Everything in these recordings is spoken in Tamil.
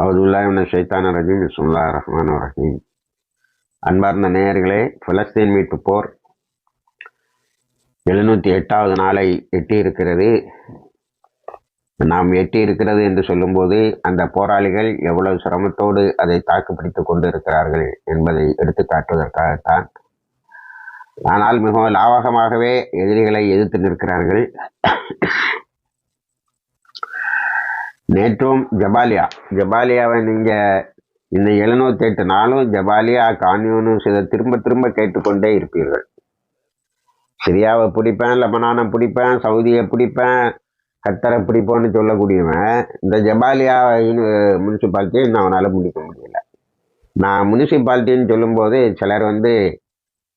அவுதுல்லாஹிமின ஷைத்தான ரஜீம். சுல்லா ரஹ்மான் ரஹீம். அன்பார்ந்த நேயர்களே பலஸ்தீன் மீட்பு போர் எழுநூற்றி எட்டாவது நாளை எட்டியிருக்கிறது. நாம் எட்டியிருக்கிறது என்று சொல்லும்போது அந்த போராளிகள் எவ்வளவு சிரமத்தோடு அதை தாக்குப்பிடித்து கொண்டு இருக்கிறார்கள் என்பதை எடுத்து காட்டுவதற்காகத்தான். ஆனால் மிகவும் லாவகமாகவே எதிரிகளை எதிர்த்து நிற்கிறார்கள். நேற்றும் ஜபாலியா. ஜபாலியாவை நீங்கள் இந்த எழுநூத்தி எட்டு நாளும் ஜபாலியா கான்யூனும் சில திரும்ப திரும்ப கேட்டுக்கொண்டே இருப்பீர்கள். சிரியாவை பிடிப்பேன் லெபனானை பிடிப்பேன் சவுதியை பிடிப்பேன் கத்தரை பிடிப்போன்னு சொல்லக்கூடியவன் இந்த ஜபாலியா முனிசிபாலிட்டியை இன்னும் அவனால் முடிக்க முடியல. நான் முனிசிபாலிட்டின்னு சொல்லும்போது சிலர் வந்து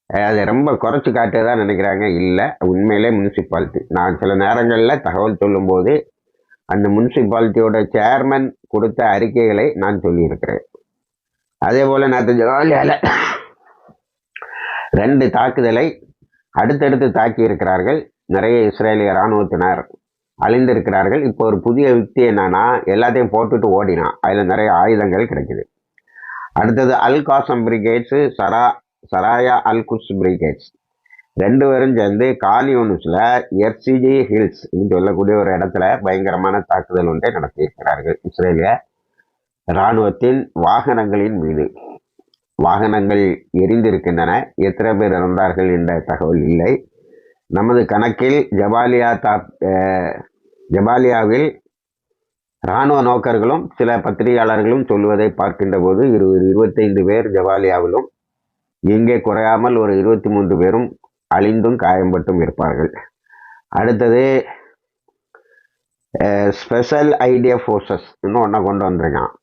அதை ரொம்ப குறைச்சி காட்டுறதா நினைக்கிறாங்க. இல்லை உண்மையிலே முனிசிபாலிட்டி. நான் சில நேரங்களில் தகவல் சொல்லும்போது அந்த முனிசிபாலிட்டியோட சேர்மன் கொடுத்த அறிக்கைகளை நான் சொல்லியிருக்கிறேன். அதே போல் நேற்று ஜாலியால் ரெண்டு தாக்குதலை அடுத்தடுத்து தாக்கி இருக்கிறார்கள் நிறைய இஸ்ரேலிய இராணுவத்தினர் அழிந்திருக்கிறார்கள். இப்போ ஒரு புதிய யுக்தி என்னன்னா எல்லாத்தையும் போட்டுட்டு ஓடினான். அதில் நிறைய ஆயுதங்கள் கிடைக்குது. அடுத்தது அல் காசம் பிரிகேட்ஸு சரா சராயா அல் குஸ் பிரிகேட்ஸ். ரெண்டு பேரும் சேர்ந்து காலியோனுஸில் எர்சிஜி ஹில்ஸ் சொல்லக்கூடிய ஒரு இடத்துல பயங்கரமான தாக்குதல் ஒன்றை நடத்தியிருக்கிறார்கள். இஸ்ரேலிய இராணுவத்தின் வாகனங்களின் மீது. வாகனங்கள் எரிந்திருக்கின்றன. எத்தனை பேர் இறந்தார்கள் என்ற தகவல் இல்லை. நமது கணக்கில் ஜபாலியா தா ஜபாலியாவில் இராணுவ நோக்கர்களும் சில பத்திரிகையாளர்களும் சொல்வதை பார்க்கின்ற போது இருபது இருபத்தைந்து பேர் ஜபாலியாவிலும் இங்கே குறையாமல் ஒரு இருபத்தி மூன்று பேரும் அழிந்தும் காயம்பட்டும் இருப்பார்கள். அடுத்தது ஸ்பெஷல் ஐடியா ஃபோர்ஸஸ் இன்னும் ஒன்றை கொண்டு வந்திருக்கான்.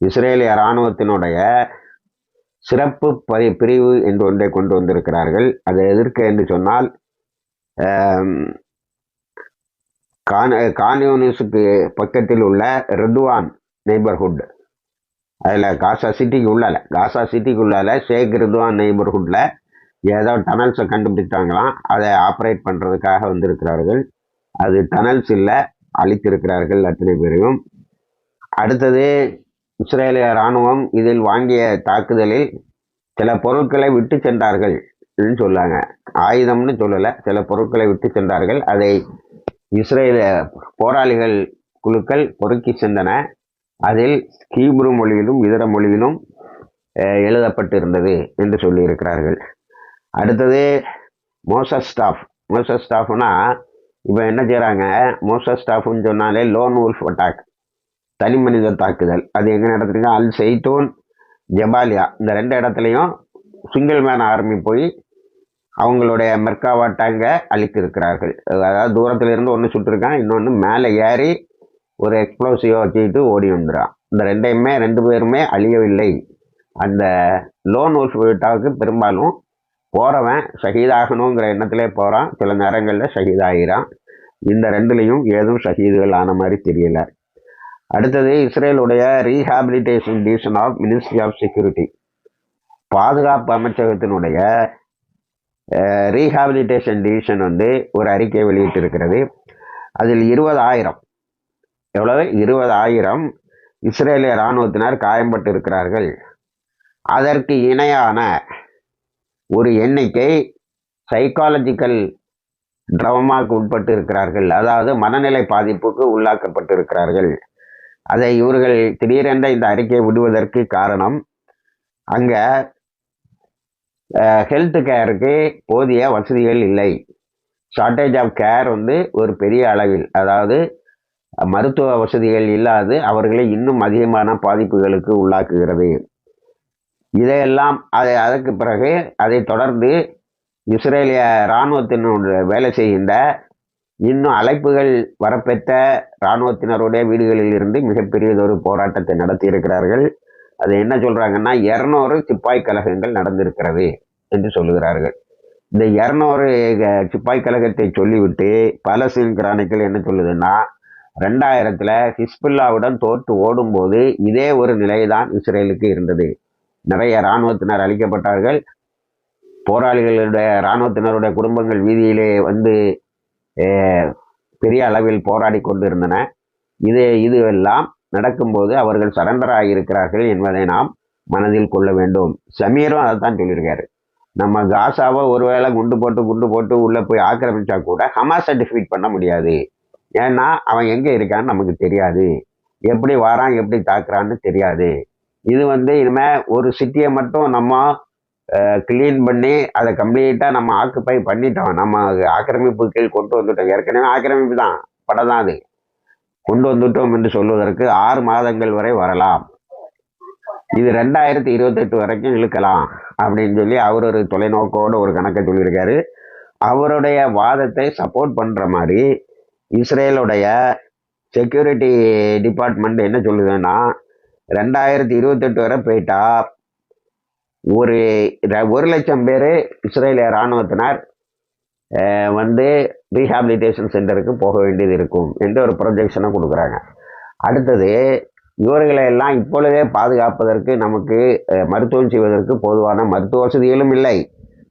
இஸ்ரேலிய இராணுவத்தினுடைய சிறப்பு பரி பிரிவு என்று ஒன்றை கொண்டு வந்திருக்கிறார்கள். அதை எதிர்க்க என்று சொன்னால் கான் கான்யூனிஸுக்கு பக்கத்தில் உள்ள ரிதுவான் நெய்பர்ஹுட் அதில் காசா சிட்டிக்கு உள்ளால. காசா சிட்டிக்கு உள்ளால ஷேக் ரிதுவான் நெய்பர்ஹுட்டில் ஏதோ டனல்ஸை கண்டுபிடித்தாங்களாம் அதை ஆப்ரேட் பண்ணுறதுக்காக வந்திருக்கிறார்கள். அது டனல்ஸ் இல்லை அழித்திருக்கிறார்கள் அத்தனை பேரையும். அடுத்தது இஸ்ரேலிய இராணுவம் இதில் வாங்கிய தாக்குதலில் சில பொருட்களை விட்டு சென்றார்கள் சொல்லாங்க. ஆயுதம்னு சொல்லலை சில பொருட்களை விட்டு சென்றார்கள். அதை இஸ்ரேல போராளிகள் குழுக்கள் பொறுக்கி சென்றன. அதில் ஹீப்ரு மொழியிலும் இதர மொழியிலும் எழுதப்பட்டிருந்தது என்று சொல்லியிருக்கிறார்கள். அடுத்தது மோசஸ் ஸ்டாஃப் மோசஸ் ஸ்டாஃப்னா இப்போ என்ன செய்கிறாங்க மோசஸ் ஸ்டாஃப்னு சொன்னாலே லோன் உல்ஃப் அட்டாக் தனி மனித தாக்குதல். அது எங்கே நடத்துறீங்க அல் செய்தூன் ஜபாலியா. இந்த ரெண்டு இடத்துலையும் சிங்கிள் மேன் ஆர்மி போய் அவங்களுடைய மெர்காவா டேங்கை அழித்திருக்கிறார்கள். அதாவது தூரத்தில் இருந்து ஒன்று சுட்டிருக்கான் இன்னொன்று மேலே ஏறி ஒரு எக்ஸ்ப்ளோசிவ் வச்சுக்கிட்டு ஓடி வந்துடான் இந்த ரெண்டையுமே ரெண்டு பேருமே அழியவில்லை. அந்த லோன் உல்ஃப் வீட்டாவுக்கு பெரும்பாலும் போகிறவன் ஷஹீதாகணுங்கிற எண்ணத்திலே போகிறான் சில நேரங்களில் ஷஹீதாகிறான். இந்த ரெண்டுலேயும் ஏதும் ஷஹீதுகள் ஆன மாதிரி தெரியல. அடுத்தது இஸ்ரேலுடைய rehabilitation division of ministry of security பாதுகாப்பு அமைச்சகத்தினுடைய ரீஹாபிலிட்டேஷன் டிவிஷன் வந்து ஒரு அறிக்கை வெளியிட்டிருக்கிறது. அதில் இருபதாயிரம் எவ்வளவு? இருபதாயிரம் இஸ்ரேலிய இராணுவத்தினர் காயம்பட்டு இருக்கிறார்கள் அதற்கு இணையான ஒரு எண்ணிக்கை சைக்காலஜிக்கல் ட்ரமாவுக்கு உட்பட்டு இருக்கிறார்கள் அதாவது மனநிலை பாதிப்புக்கு உள்ளாக்கப்பட்டு இருக்கிறார்கள் அதை இவர்கள் திடீரென்ற இந்த அறிக்கையை விடுவதற்கு காரணம் அங்கே ஹெல்த் கேருக்கு போதிய வசதிகள் இல்லை. ஷார்ட்டேஜ் ஆஃப் கேர் வந்து ஒரு பெரிய அளவில் அதாவது மருத்துவ வசதிகள் இல்லாது அவர்களை இன்னும் அதிகமான பாதிப்புகளுக்கு உள்ளாக்குகிறது. இதையெல்லாம் அதை அதற்கு பிறகு அதை தொடர்ந்து இஸ்ரேலிய இராணுவத்தினுடைய வேலை செய்கின்ற இன்னும் அழைப்புகள் வரப்பெற்ற இராணுவத்தினருடைய வீடுகளில் இருந்து மிகப்பெரியதொரு போராட்டத்தை நடத்தி இருக்கிறார்கள். அது என்ன சொல்கிறாங்கன்னா இரநூறு சிப்பாய் கழகங்கள் நடந்திருக்கிறது என்று சொல்லுகிறார்கள். இந்த இரநூறு சிப்பாய் கழகத்தை சொல்லிவிட்டு பாலஸ்தீன் கிரானிக்கல் என்ன சொல்லுதுன்னா ரெண்டாயிரத்தில் ஹிஸ்புல்லாவுடன் தோற்று ஓடும்போது இதே ஒரு நிலை தான் இஸ்ரேலுக்கு இருந்தது. நிறைய இராணுவத்தினர் அழிக்கப்பட்டார்கள். போராளிகளுடைய இராணுவத்தினருடைய குடும்பங்கள் வீதியிலே வந்து பெரிய அளவில் போராடி கொண்டிருந்தன. இது இது எல்லாம் நடக்கும்போது அவர்கள் சரண்டர் ஆகியிருக்கிறார்கள் என்பதை நாம் மனதில் கொள்ள வேண்டும். சமீரும் அதை தான் சொல்லியிருக்காரு. நம்ம காசாவை ஒருவேளை குண்டு போட்டு குண்டு போட்டு உள்ளே போய் ஆக்கிரமிச்சா கூட ஹமாஸை டிஃபீட் பண்ண முடியாது. ஏன்னா அவன் எங்கே இருக்கான்னு நமக்கு தெரியாது. எப்படி வாரான் எப்படி தாக்குறான்னு தெரியாது. இது வந்து இனிமேல் ஒரு சிட்டியை மட்டும் நம்ம க்ளீன் பண்ணி அதை கம்ப்ளீட்டாக நம்ம ஆக்குப்பை பண்ணிட்டோம். நம்ம ஆக்கிரமிப்பு கீழ் கொண்டு வந்துட்டோம். ஏற்கனவே ஆக்கிரமிப்பு தான். படம் தான் அது. கொண்டு வந்துட்டோம் என்று சொல்வதற்கு ஆறு மாதங்கள் வரை வரலாம். இது ரெண்டாயிரத்தி இருபத்தெட்டு வரைக்கும் இழுக்கலாம் அப்படின்னு சொல்லி அவர் ஒரு தொலைநோக்கோட ஒரு கணக்கை சொல்லியிருக்காரு. அவருடைய வாதத்தை சப்போர்ட் பண்ணுற மாதிரி இஸ்ரேலுடைய செக்யூரிட்டி டிபார்ட்மெண்ட் என்ன சொல்லுதுன்னா ரெண்டாயிரத்தி இருபத்தெட்டு வரை போயிட்டா. ஒரு ஒரு லட்சம் பேர் இஸ்ரேலிய இராணுவத்தினர் வந்து ரீஹாபிலிட்டேஷன் சென்டருக்கு போக வேண்டியது இருக்கும் என்ற ஒரு ப்ரொஜெக்ஷனை கொடுக்குறாங்க. அடுத்தது இவர்களை எல்லாம் இப்பொழுதே பாதுகாப்பதற்கு நமக்கு மருத்துவம் செய்வதற்கு போதுவான மருத்துவ வசதிகளும் இல்லை.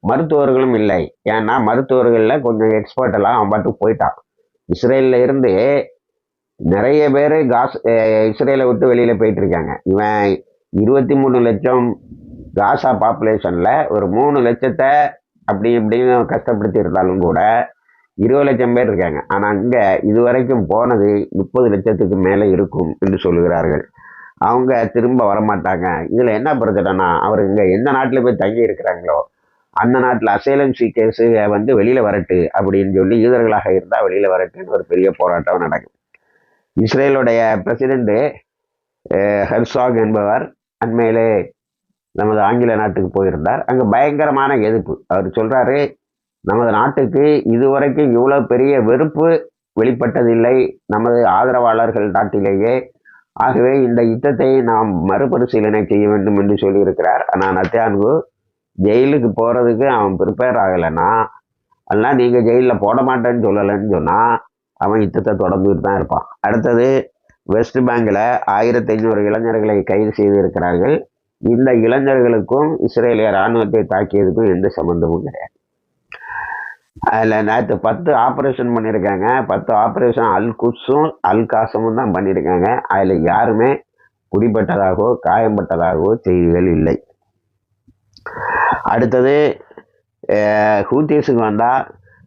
மருத்துவர்களும் இல்லை. ஏன்னா மருத்துவர்களில் கொஞ்சம் எக்ஸ்பர்ட் எல்லாம் அவன் பாட்டுக்கு போயிட்டான். இஸ்ரேலில் இருந்து நிறைய பேர் காஸ் இஸ்ரேலை விட்டு வெளியில் போயிட்டுருக்காங்க. இவன் இருபத்தி மூணு லட்சம் காசா பாப்புலேஷனில் ஒரு மூணு லட்சத்தை அப்படி இப்படின்னு கஷ்டப்படுத்தி இருந்தாலும் கூட இருபது லட்சம் பேர் இருக்காங்க. ஆனால் அங்கே இதுவரைக்கும் போனது முப்பது லட்சத்துக்கு மேலே இருக்கும் என்று சொல்லுகிறார்கள். அவங்க திரும்ப வரமாட்டாங்க. இதில் என்ன பிரச்சனைனா அவர் இங்கே எந்த நாட்டில் போய் தங்கி இருக்கிறாங்களோ அந்த நாட்டில் அசைலம் சீக்கர்ஸு வந்து வெளியில் வரட்டு அப்படின்னு சொல்லி யூதர்களாக இருந்தால் வெளியில் வரட்டுன்னு ஒரு பெரிய போராட்டம் நடக்கும் இஸ்ரேலுடைய பிரசிடெண்ட்டு ஹெர்சாக் என்பவர் அண்மையிலே நமது ஆங்கில நாட்டுக்கு போயிருந்தார். அங்கே பயங்கரமான எதிர்ப்பு. அவர் சொல்கிறாரு நமது நாட்டுக்கு இதுவரைக்கும் இவ்வளோ பெரிய வெறுப்பு வெளிப்பட்டதில்லை. நமது ஆதரவாளர்கள் நாட்டிலேயே. ஆகவே இந்த யுத்தத்தை நாம் மறுபரிசீலனை செய்ய வேண்டும் என்று சொல்லியிருக்கிறார். ஆனால் நத்தியான்கு ஜெயிலுக்கு போகிறதுக்கு அவன் ப்ரிப்பேர் ஆகலைன்னா அதெல்லாம் நீங்கள் ஜெயிலில் போட மாட்டேன்னு சொல்லலைன்னு சொன்னால் அவன் யுத்தத்தை தொடர்ந்துட்டு தான் இருப்பான். அடுத்தது வெஸ்ட் பேங்கில் ஆயிரத்தி ஐநூறு இளைஞர்களை கைது செய்திருக்கிறார்கள். இந்த இளைஞர்களுக்கும் இஸ்ரேலிய இராணுவத்தை தாக்கியதுக்கும் எந்த சம்மந்தமும் கிடையாது. அதில் நேற்று பத்து ஆப்ரேஷன் பண்ணியிருக்காங்க பத்து ஆப்ரேஷன் அல் குட்ஸும் அல் காசமும் தான் பண்ணியிருக்காங்க அதில் யாருமே குடிப்பட்டதாகவோ காயம்பட்டதாகவோ செய்திகள் இல்லை. அடுத்தது ஹூத்தீஸுக்கு வந்தால்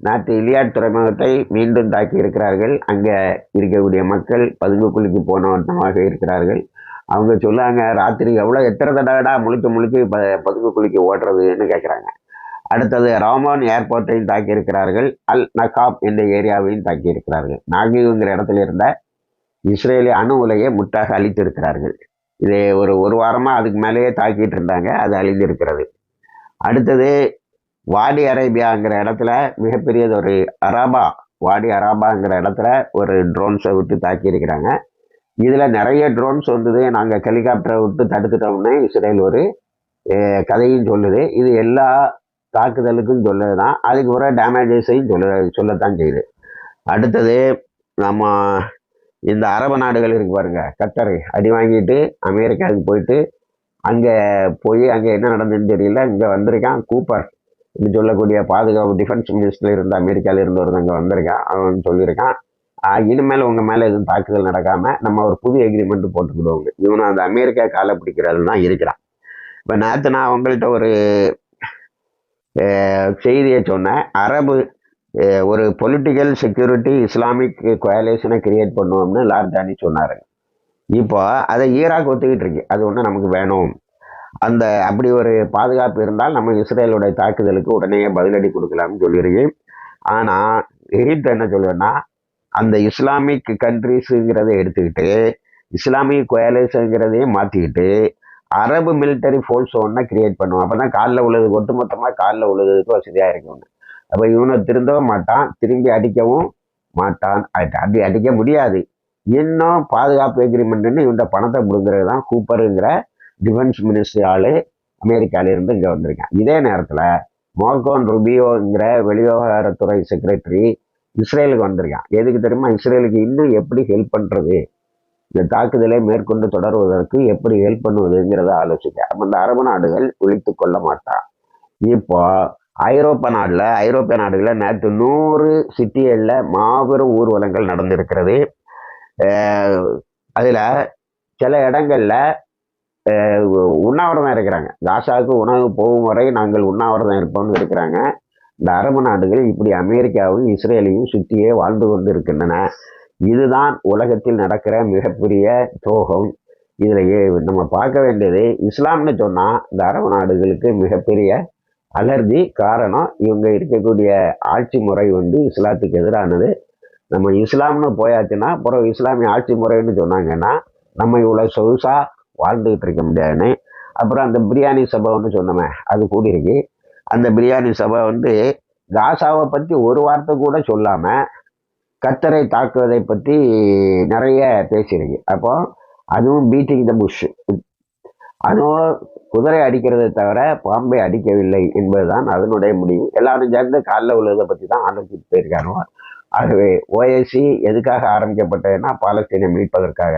நேற்று இலியாட் துறைமுகத்தை மீண்டும் தாக்கி இருக்கிறார்கள். அங்கே இருக்கக்கூடிய மக்கள் பதுங்கு குழிக்கு போனவட்டமாக இருக்கிறார்கள். அவங்க சொல்லாங்க ராத்திரி எவ்வளோ எத்தனை தடவைடா முழுக்க முழுக்க ப பதுங்கு குழிக்கு ஓடுறதுன்னு கேட்குறாங்க அடுத்தது ராமான் ஏர்போர்ட்டையும் தாக்கியிருக்கிறார்கள் அல் நகாப் என்ற ஏரியாவையும் தாக்கியிருக்கிறார்கள் நாகிவுங்கிற இடத்துல இருந்த இஸ்ரேலிய அணு உலையை முட்டாக அழித்திருக்கிறார்கள் இது ஒரு ஒரு வாரமாக அதுக்கு மேலேயே தாக்கிட்டு இருந்தாங்க அது அழிந்திருக்கிறது. அடுத்தது வாடி அரேபியாங்கிற இடத்துல மிகப்பெரியது ஒரு அராபா வாடி அராபாங்கிற இடத்துல ஒரு ட்ரோன்ஸை விட்டு தாக்கியிருக்கிறாங்க. இதில் நிறைய ட்ரோன்ஸ் வந்தது. நாங்கள் ஹெலிகாப்டரை விட்டு தடுத்துட்டோம்னு இஸ்ரேல் ஒரு கதையும் சொல்லுது. இது எல்லா தாக்குதலுக்கும் சொல்லுது தான் அதுக்கு ஒரு டேமேஜஸையும் சொல்ல சொல்லத்தான் செய்யுது. அடுத்தது நம்ம இந்த அரபு நாடுகள் இருக்கு பாருங்க கத்தர் அடி வாங்கிட்டு அமெரிக்காவுக்கு போயிட்டு அங்கே போய் அங்கே என்ன நடந்ததுன்னு தெரியல. இங்கே வந்திருக்கான் கூப்பர். என்று சொல்லக்கூடிய பாதுகாப்பு டிஃபென்ஸ் மினிஸ்டர் இருந்த அமெரிக்காவில் இருந்து ஒருத்தன் வந்திருக்கான். அவன் சொல்லியிருக்கான். இனிமேல் உங்கள் மேலே எதுவும் தாக்குதல் நடக்காமல் நம்ம ஒரு புது எக்ரிமெண்ட் போட்டுக்கிடுவோங்க இவனும் அந்த அமெரிக்கா காலை பிடிக்கிறது தான் இருக்கிறான். இப்போ நேற்று நான் அவங்கள்ட்ட ஒரு செய்தியை சொன்னேன். அரபு ஒரு பொலிட்டிக்கல் செக்யூரிட்டி இஸ்லாமிக் கோயலேஷனை கிரியேட் பண்ணுவோம்னு லார்ஜானி சொன்னார். இப்போ அதை ஈராக் ஒத்துக்கிட்டு இருக்கு. அது ஒன்று நமக்கு வேணும். அந்த அப்படி ஒரு பாதுகாப்பு இருந்தால் நம்ம இஸ்ரேலுடைய தாக்குதலுக்கு உடனே பதிலடி கொடுக்கலாம்னு சொல்லியிருக்கேன் ஆனால் எகிப்து என்ன சொல்லுவேன்னா அந்த இஸ்லாமிக் கண்ட்ரிஸுங்கிறத எடுத்துக்கிட்டு இஸ்லாமிக் கோயலேஷனுங்கிறதையும் மாற்றிக்கிட்டு அரபு மிலிட்டரி ஃபோர்ஸ் ஒன்றை கிரியேட் பண்ணுவோம் அப்போ தான் காலில் உள்ளது ஒட்டுமொத்தமாக காலில் உள்ளதுக்கு வசதியாக இருக்கும் அப்போ இவனை திருந்தவும் மாட்டான் திரும்பி அடிக்கவும் மாட்டான். அப்படி அடிக்க முடியாது. இன்னும் பாதுகாப்பு எக்ரிமெண்ட்டுன்னு இவன்ட பணத்தை கொடுங்கிறது தான் கூப்பருங்கிற டிஃபென்ஸ் மினிஸ்ட்ரி ஆளு அமெரிக்காவிலேருந்து இங்கே வந்திருக்கேன். இதே நேரத்தில் மோர்கோன் ருபியோங்கிற வெளிவிவகாரத்துறை செக்ரட்டரி இஸ்ரேலுக்கு வந்திருக்கான். எதுக்கு தெரியுமா? இஸ்ரேலுக்கு இன்னும் எப்படி ஹெல்ப் பண்ணுறது இந்த தாக்குதலை மேற்கொண்டு தொடர்வதற்கு எப்படி ஹெல்ப் பண்ணுவதுங்கிறத ஆலோசிக்க. அப்போ இந்த அரபு நாடுகள் ஒழித்து கொள்ள மாட்டான் இப்போ ஐரோப்பா நாட்டில் ஐரோப்பிய நாடுகளில் நேற்று நூறு சிட்டிகளில் மாபெரும் ஊர்வலங்கள் நடந்திருக்கிறது. அதில் சில இடங்களில் உண்ணாவிரதம் இருக்கிறாங்க. காசாவுக்கு உணவு போகும் வரை நாங்கள் உண்ணாவிரதம் இருப்போம்னு இருக்கிறாங்க. இந்த அரபு நாடுகள் இப்படி அமெரிக்காவும் இஸ்ரேலையும் சுற்றியே வாழ்ந்து கொண்டு இருக்கின்றன இதுதான் உலகத்தில் நடக்கிற மிகப்பெரிய துரோகம். இதில் நம்ம பார்க்க வேண்டியது இஸ்லாம்னு சொன்னால் இந்த அரபு நாடுகளுக்கு மிகப்பெரிய அலர்ஜி காரணம் இவங்க இருக்கக்கூடிய ஆட்சி முறை வந்து இஸ்லாத்துக்கு எதிரானது. நம்ம இஸ்லாம்னு போயாச்சுன்னா அப்புறம் இஸ்லாமிய ஆட்சி முறைன்னு சொன்னாங்கன்னா நம்ம இவ்வளோ சொகுசாக வாழ்ந்துகிட்டு இருக்க முடியாதுன்னு. அப்புறம் அந்த பிரியாணி சபைன்னு சொன்னோமே அது கூடியிருக்கு. அந்த பிரியாணி சபை வந்து காசாவை பற்றி ஒரு வார்த்தை கூட சொல்லாமல் கத்தரை தாக்குவதை பற்றி நிறைய பேசியிருக்கு. அப்போ அதுவும் பீட்டிங் த புஷ் அதுவும் குதிரை அடிக்கிறதை தவிர பாம்பை அடிக்கவில்லை என்பதுதான் அதனுடைய முடிவு. எல்லாரும் சேர்ந்து காலில் உள்ளதை பற்றி தான் ஆலோசித்து போயிருக்காங்க. ஆகவே ஓஎஸ்சி எதுக்காக ஆரம்பிக்கப்பட்டதுன்னா பாலஸ்தீனை மீட்பதற்காக.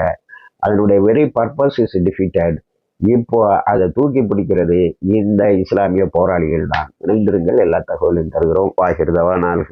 அதனுடைய வெரி பர்பஸ் இஸ் டிஃபீட்டட் இப்போ அதை தூக்கி பிடிக்கிறது இந்த இஸ்லாமிய போராளிகள் தான். இணைந்திருங்கள் எல்லா தகவலையும் தருகிறோம். வாகிருதவா நாள்